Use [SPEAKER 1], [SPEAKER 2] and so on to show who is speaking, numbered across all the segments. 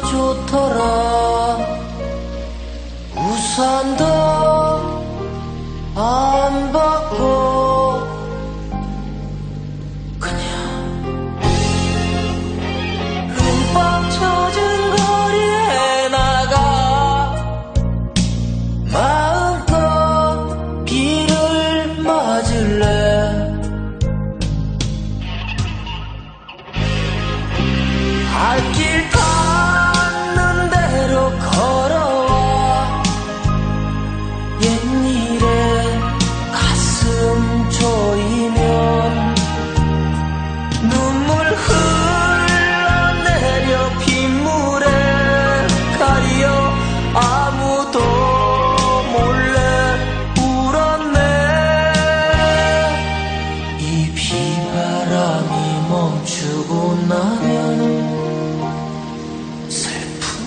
[SPEAKER 1] 좋더라. 우산도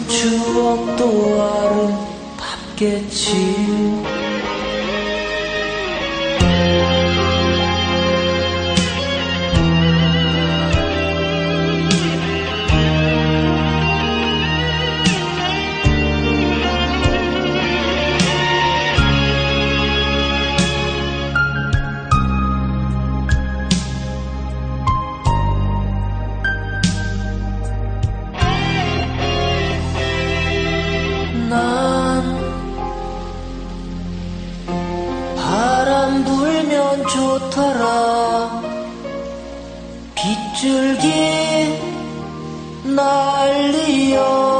[SPEAKER 1] 추억도 아름답겠지. 좋더라. 빗줄기 날리어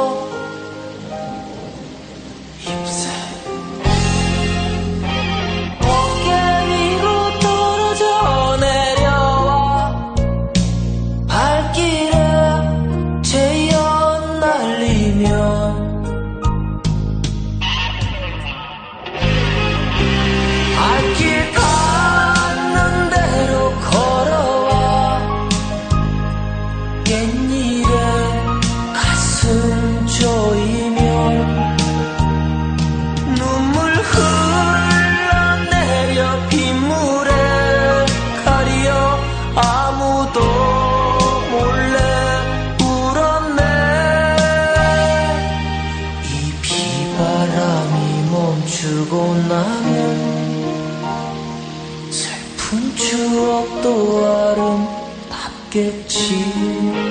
[SPEAKER 1] 剧情